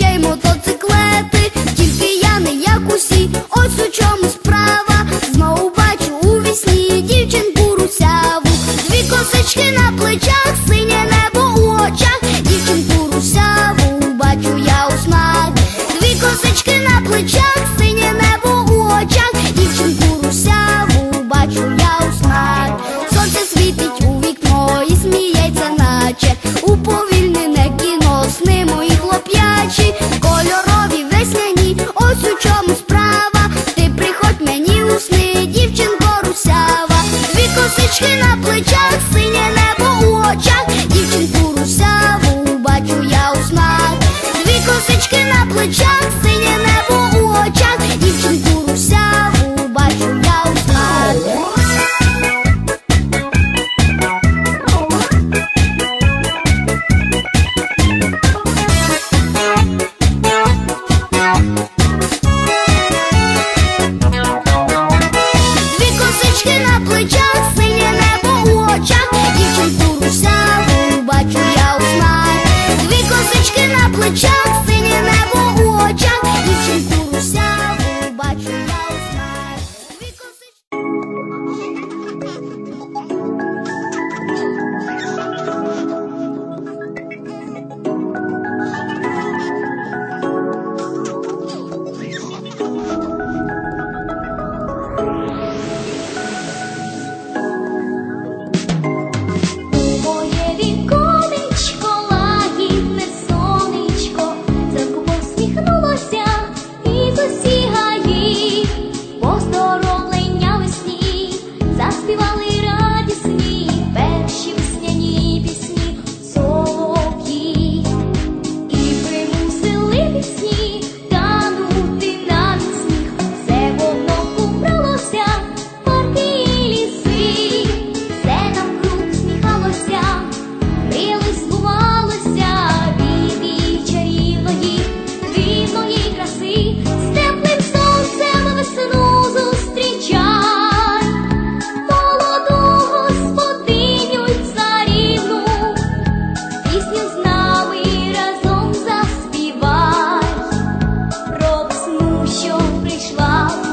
ще й мотоциклети, тільки я не як усі, ось у чому справа. Знову бачу у вісні дівчинку русяву, дві косички на плечах. can I with you. geçmem